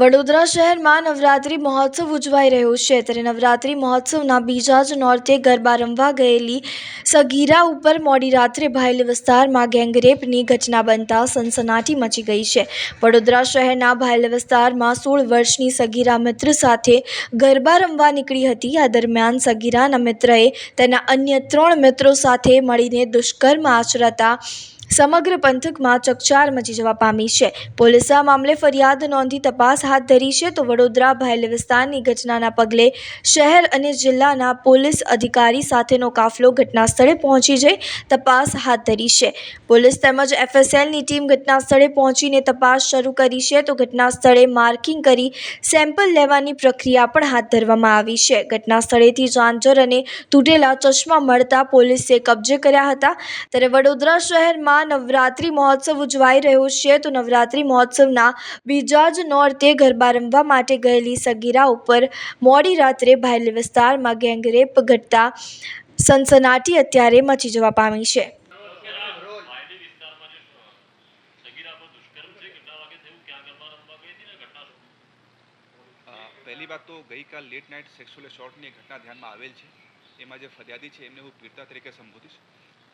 વડોદરા શહેરમાં નવરાત્રિ મહોત્સવ ઉજવાઈ રહ્યો છે. ત્યારે નવરાત્રિ મહોત્સવના બીજા જ નોર્તે ગરબા રમવા ગયેલી સગીરા ઉપર મોડી રાત્રે ભાયલી વિસ્તારમાં ગેંગરેપની ઘટના બનતા સનસનાટી મચી ગઈ છે. વડોદરા શહેરના ભાયલ વિસ્તારમાં સોળ વર્ષની સગીરા મિત્ર સાથે ગરબા રમવા નીકળી હતી. આ દરમિયાન સગીરાના મિત્રએ તેના અન્ય ત્રણ મિત્રો સાથે મળીને દુષ્કર્મ આચરતા સમગ્ર પંથકમાં ચકચાર મચી જવા પામી છે. પોલીસે આ મામલે ફરિયાદ નોંધી તપાસ હાથ ધરી છે તો વડોદરા ભાયલ વિસ્તારની ઘટનાના પગલે શહેર અને જિલ્લાના પોલીસ અધિકારી સાથેનો કાફલો ઘટના સ્થળે પહોંચી જઈ તપાસ હાથ ધરી છે. પોલીસ તેમજ એફએસએલની ટીમ ઘટના સ્થળે પહોંચીને તપાસ શરૂ કરી છે તો ઘટના સ્થળે માર્કિંગ કરી સેમ્પલ લેવાની પ્રક્રિયા પણ હાથ ધરવામાં આવી છે. ઘટના સ્થળેથી જાંજર અને તૂટેલા ચશ્મા મળતા પોલીસે કબજે કર્યા હતા. ત્યારે વડોદરા શહેરમાં નવરાત્રિ મહોત્સવ ઉજવાઈ રહ્યો છે, તો નવરાત્રિ મહોત્સવના બીજા જ નોરતે ગરબા રમવા માટે ગયેલી સગીરા ઉપર મોડી રાત્રે ભાયલી વિસ્તારમાં ગેંગરેપ ઘટતા સનસનાટી અત્યારે મચી જવા પામી છે. પહેલી વાત તો ગઈકાલ લેટ નાઇટ સેક્સ્યુઅલ એસોર્ટની ઘટના ધ્યાનમાં આવેલ છે. એમાં જે ફરિયાદી છે, એમને હું પીડિતા તરીકે સંબોધીશ.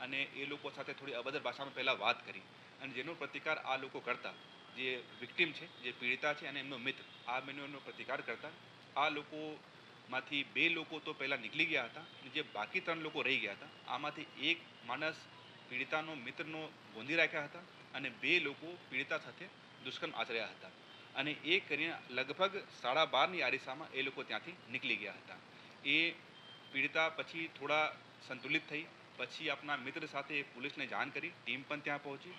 અને એ લોકો સાથે થોડી અભદ્ર ભાષામાં પહેલાં વાત કરી. અને જેનો પ્રતિકાર આ લોકો કરતા, જે વિક્ટિમ છે, જે પીડિતા છે અને એમનો મિત્ર, આ બંનેનો પ્રતિકાર કરતા, આ લોકોમાંથી બે લોકો તો પહેલાં નીકળી ગયા હતા અને જે બાકી ત્રણ લોકો રહી ગયા હતા, આમાંથી એક માણસ પીડિતાનો મિત્રનો ગોંધી રાખ્યા હતા અને બે લોકો પીડિતા સાથે દુષ્કર્મ આચર્યા હતા. અને એ કરીને લગભગ સાડા બારની આરિસામાં એ લોકો ત્યાંથી નીકળી ગયા હતા. એ પીડિતા પછી થોડા સંતુલિત થઈ પછી આપના મિત્ર સાથે પોલીસને જાણ કરી, ટીમ પણ ત્યાં પહોંચી.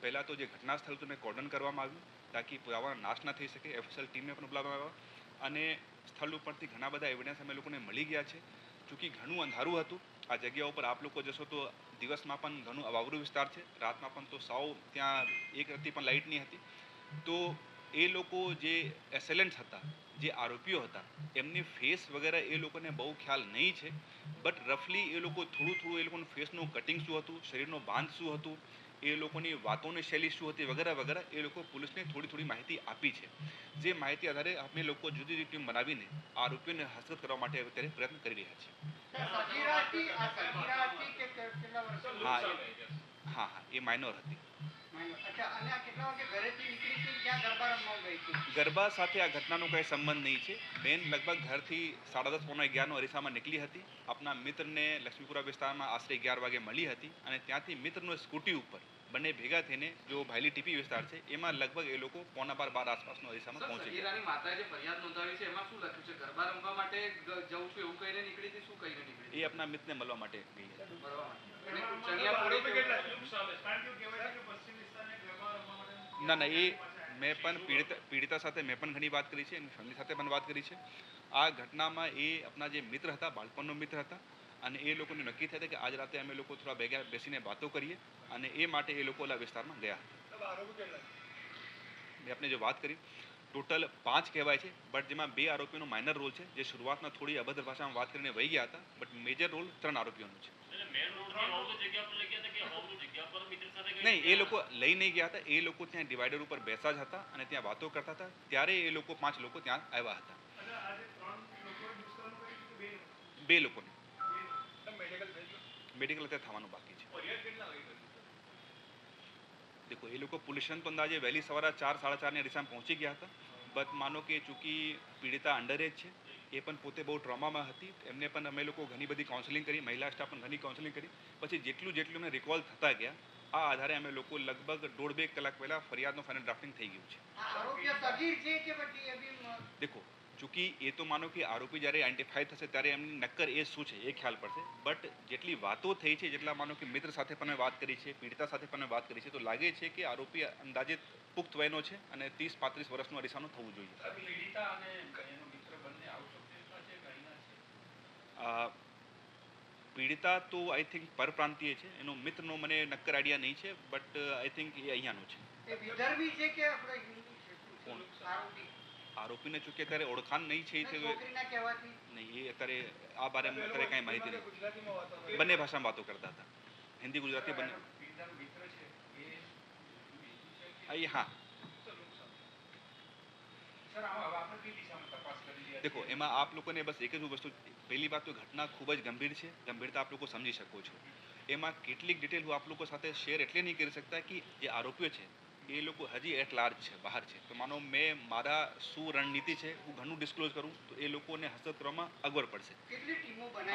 પહેલાં તો જે ઘટના સ્થળ હતું એને કોર્ડન કરવામાં આવ્યું, તાકી પુરાવાનો નાશ ના થઈ શકે એફએસએલ ટીમને પણ બોલાવવામાં આવ્યા. અને સ્થળ ઉપરથી ઘણા બધા એવિડન્સ અમે લોકોને મળી ગયા છે. ચૂંકી ઘણું અંધારું હતું. આ જગ્યા ઉપર આપ લોકો જશો તો દિવસમાં પણ ઘણું અવાવરું વિસ્તાર છે. રાતમાં પણ તો સાવ ત્યાં એક રતી પણ લાઇટ નહીં હતી. તો એ લોકો જે એસેલેન્ટ્સ હતા, જે આરોપીઓ હતા, એમની ફેસ વગેરે એ લોકોને બહુ ખ્યાલ નહીં છે. બટ રફલી એ લોકો થોડું થોડું એ લોકોનું ફેસનું કટિંગ શું હતું શરીરનો બાંધ શું હતું એ લોકોની વાતોની શૈલી શું હતી વગેરે વગેરે એ લોકો પોલીસને થોડી થોડી માહિતી આપી છે. જે માહિતી આધારે અમે લોકો જુદી જુદી ટીમ બનાવીને આરોપીઓને હસ્તગત કરવા માટે અત્યારે પ્રયત્ન કરી રહ્યા છીએ. હા હા એ માઇનોર હતી. અચ્છા અને આ કેટલા વાગે ઘરેથી નીકળી હતી ક્યાં ગરબા રમવા ગઈ હતી ગરબા સાથે આ ઘટનાનો કંઈ સંબંધ નહીં છે. બેન લગભગ ઘરથી સાડા દસ પોણા અગિયારનો અરીસામાં નીકળી હતી. આપના મિત્રને લક્ષ્મીપુરા વિસ્તારમાં આશરે અગિયાર વાગે મળી હતી અને ત્યાંથી મિત્રનો સ્કૂટી ઉપર બંને ભેગા થઈને જો ભાયલી ટીપી વિસ્તાર છે એમાં લગભગ એ લોકો પોણા બાર બાર આસપાસનો અરીસામાં પહોંચી ગયા. માતાએ જે ફરિયાદ નોંધાવી છે એમાં શું લખ્યું છે? ગરબા રમવા માટે જવું છું એવું કહીને નીકળી હતી શું કહીને નીકળી એ આપના મિત્રને મળવા માટે ગઈ હતી. ના ના, એ મેં પણ પીડિતા પીડિતા સાથે મેં પણ ઘણી વાત કરી છે, એની ફેમિલી સાથે પણ વાત કરી છે. આ ઘટનામાં એ આપણા જે મિત્ર હતા, બાળપણનો મિત્ર હતા, અને એ લોકોને નક્કી થયા કે આજ રાતે અમે લોકો થોડા ભેગા બેસીને વાતો કરીએ, અને એ માટે એ લોકો ઓલા વિસ્તારમાં ગયા હતા. મેં આપણે જો વાત કરી ટોટલ પાંચ કહેવાય છે બટ જેમાં બે આરોપીનો માઇનર રોલ છે જે શરૂઆતમાં થોડી અભદ્ર ભાષામાં વાત કરીને વહી ગયા હતા બટ મેજર રોલ ત્રણ આરોપીઓનો છે. નહીં એ લોકો લઈ નહીં ગયા હતા એ લોકો ત્યાં ડિવાઈડર ઉપર બેસા જ હતા અને ત્યાં વાતો કરતા હતા ત્યારે એ લોકો પાંચ લોકો ત્યાં આવ્યા હતા. બે? લોકોને. મેડિકલ અત્યારે થવાનું બાકી છે. દેખો એ લોકો પોલ્યુશન તો અંદાજે વહેલી સવારે ચાર સાડા ચારની અરીસામાં પહોંચી ગયા હતા બટ માનો કે ચૂંકી પીડિતા અંડર એજ છે એ પણ પોતે બહુ ટ્રોમામાં હતી એમને પણ અમે લોકો ઘણી બધી કાઉન્સેલિંગ કરી મહિલા સ્ટાફ પણ ઘણી કાઉન્સેલિંગ કરી પછી જેટલું જેટલું અમને રિકોલ થતા ગયા આ આધારે અમે લોકો લગભગ દોઢ બે કલાક પહેલાં ફરિયાદનું ફાઇનલ ડ્રાફ્ટિંગ થઈ ગયું છે દેખો ચૂંકી એ તો માનો કે આરોપી જ્યારે આઈડેન્ટિફાય થશે ત્યારે એમની નક્કર એ શું છે એ ખ્યાલ પડશે. બટ જેટલી વાતો થઈ છે જેટલા માનો કે મિત્ર સાથે પણ વાત કરી છે પીડિતા સાથે પણ વાત કરી છે તો લાગે છે કે આરોપી અંદાજે પુખ્ત વયનો છે અને ત્રીસ પાંત્રીસ વર્ષનું અરીસાનું થવું જોઈએ. પીડિતા તો આઈ થિંક પરપ્રાંતીય છે. એનો મિત્રનો મને નક્કર આઈડિયા નહીં છે બટ આઈ થિંક એ અહીંયાનો છે. કોણ? આરોપી આરોપીને ચૂકે અત્યારે ઓળખાણ નહીં છે તો નહીં એ અત્યારે આ બારેમાં અત્યારે કાંઈ માહિતી નથી બંને ભાષામાં વાતો કરતા હતા. હિન્દી ગુજરાતી બંને. એ હા દેખો એમાં આપ લોકોને બસ એક જ વસ્તુ પહેલી વાત તો ઘટના ખૂબ જ ગંભીર છે. ગંભીરતા આપ લોકો સમજી શકો છો. એમાં કેટલીક ડિટેલ હું આપ લોકો સાથે શેર એટલે નહીં કરી શકતા કે જે આરોપીઓ છે એ લોકો હજી એટ લાર્જ છે બહાર છે. તો માનો મેં મારા શું રણનીતિ છે હું ઘણું ડિસ્ક્લોઝ કરું તો એ લોકોને હસ્તક કરવામાં અગવડ પડશે.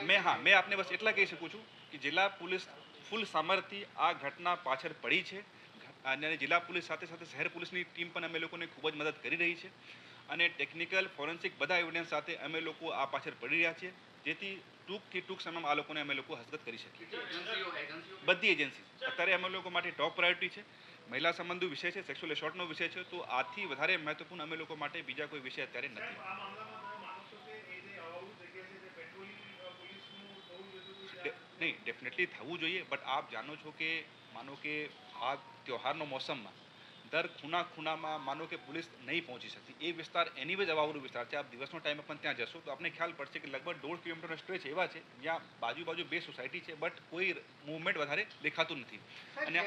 મેં હા મેં આપને બસ એટલા કહી શકું છું કે જિલ્લા પોલીસ ફૂલ સામર્થ્ય આ ઘટના પાછળ પડી છે. અને જિલ્લા પોલીસ સાથે સાથે શહેર પોલીસની ટીમ પણ અમે લોકોને ખૂબ જ મદદ કરી રહી છે. અને ટેકનિકલ ફોરેન્સિક બધા એવિડન્સ સાથે અમે લોકો આ પાછળ પડી રહ્યા છીએ જેથી ટૂંકથી ટૂંક સમયમાં આ લોકોને અમે લોકો હસ્તગત કરી શકીએ. બધી એજન્સી અત્યારે અમે લોકો માટે ટોપ પ્રાયોરિટી છે. મહિલા સંબંધો વિષય છે સેક્સ્યુઅલ એસોર્ટનો વિષય છે તો આથી વધારે મહત્વપૂર્ણ અમે લોકો માટે બીજા કોઈ વિષય અત્યારે નથી. નહીં ડેફિનેટલી થવું જોઈએ બટ આપ જાણો છો કે માનો કે આ ત્યોહારનો મોસમમાં દર ખૂણા ખૂણામાં માનો કે પોલીસ નહીં પહોંચી શકતી. એ વિસ્તાર એની જ અવાવરું વિસ્તાર છે. આપ દિવસનો ટાઈમ પણ ત્યાં જશો તો આપને ખ્યાલ પડશે કે લગભગ દોઢ કિલોમીટરનો સ્ટ્રેચ એવા છે. જ્યાં બાજુ બાજુ બે સોસાયટી છે બટ કોઈ મૂવમેન્ટ વધારે દેખાતું નથી. અને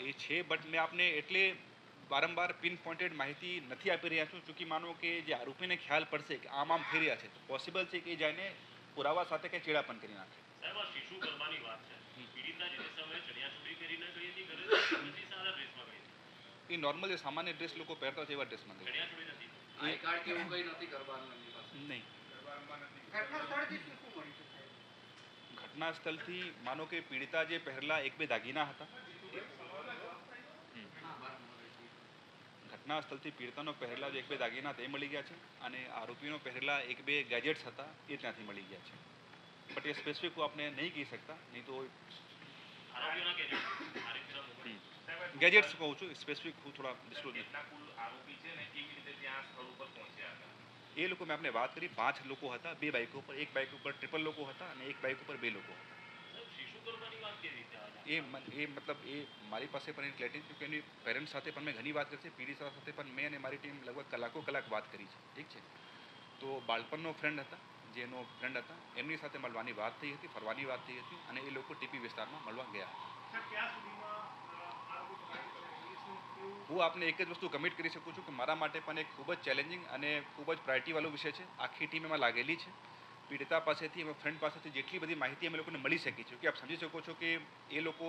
એ છે બટ મેં આપને એટલે વારંવાર પિન પોઈન્ટેડ માહિતી નથી આપી રહ્યા છું ચૂંકી માનો કે જે આરોપીને ખ્યાલ પડશે કે આમ આમ ફેર્યા છે તો પોસિબલ છે કે એ જઈને પુરાવા સાથે કંઈ ચેડા પણ કરી નાખે. સાહેબ આ શિશુ ગરબાની વાત છે. પીડિતા જે સમયે ચણિયાચોળી પહેરીને ગઈ હતી ઘરે પછી સાદા ડ્રેસમાં ગઈ હતી એ નોર્મલ જે સામાન્ય ડ્રેસ લોકો પહેરતા હોય છે એવા ડ્રેસમાં ગઈ ચણિયાચોળી નથી. આઈ કાર્ડ કે એવું કંઈ નથી કરવાનું નહીં. ઘટના સ્થળથી માનો કે પીડિતા જે પહેરલા એક બે દાગીના હતા. ઘટના સ્થળથી પીડિતાનો પહેરેલા જે એક બે દાગીના તે મળી ગયા છે અને આરોપીનો પહેરલા એક બે ગેજેટ્સ હતા એ ત્યાંથી મળી ગયા છે. બટ એ સ્પેસિફિક હું આપને નહીં કહી શકતા નહીં તો ગેજેટ્સ કહું છું સ્પેસિફિક હું થોડા ડિસ્ક્લોઝ એ લોકો મેં આપને વાત કરી પાંચ લોકો હતા બે બાઇકો ઉપર એક બાઇક ઉપર ટ્રિપલ લોકો હતા અને એક બાઇક ઉપર બે લોકો એ એ મતલબ એ મારી પાસે પણ એની ક્લેરિટી છે કે એની પેરેન્ટ્સ સાથે પણ મેં ઘણી વાત કરી છે પીડી સાથે પણ મેં અને મારી ટીમ લગભગ કલાકો કલાક વાત કરી છે ઠીક છે તો બાળપણનો ફ્રેન્ડ હતા જેનો ફ્રેન્ડ હતા એમની સાથે મળવાની વાત થઈ હતી ફરવાની વાત થઈ હતી અને એ લોકો ટીપી વિસ્તારમાં મળવા ગયા હું આપને એક જ વસ્તુ કમિટ કરી શકું છું કે મારા માટે પણ એક ખૂબ જ ચેલેન્જિંગ અને ખૂબ જ પ્રાયોરિટીવાળો વિષય છે. આખી ટીમ એમાં લાગેલી છે. પીડિતા પાસેથી એમાં ફ્રેન્ડ પાસેથી જેટલી બધી માહિતી અમે લોકોને મળી શકી છે. કે આપ સમજી શકો છો કે એ લોકો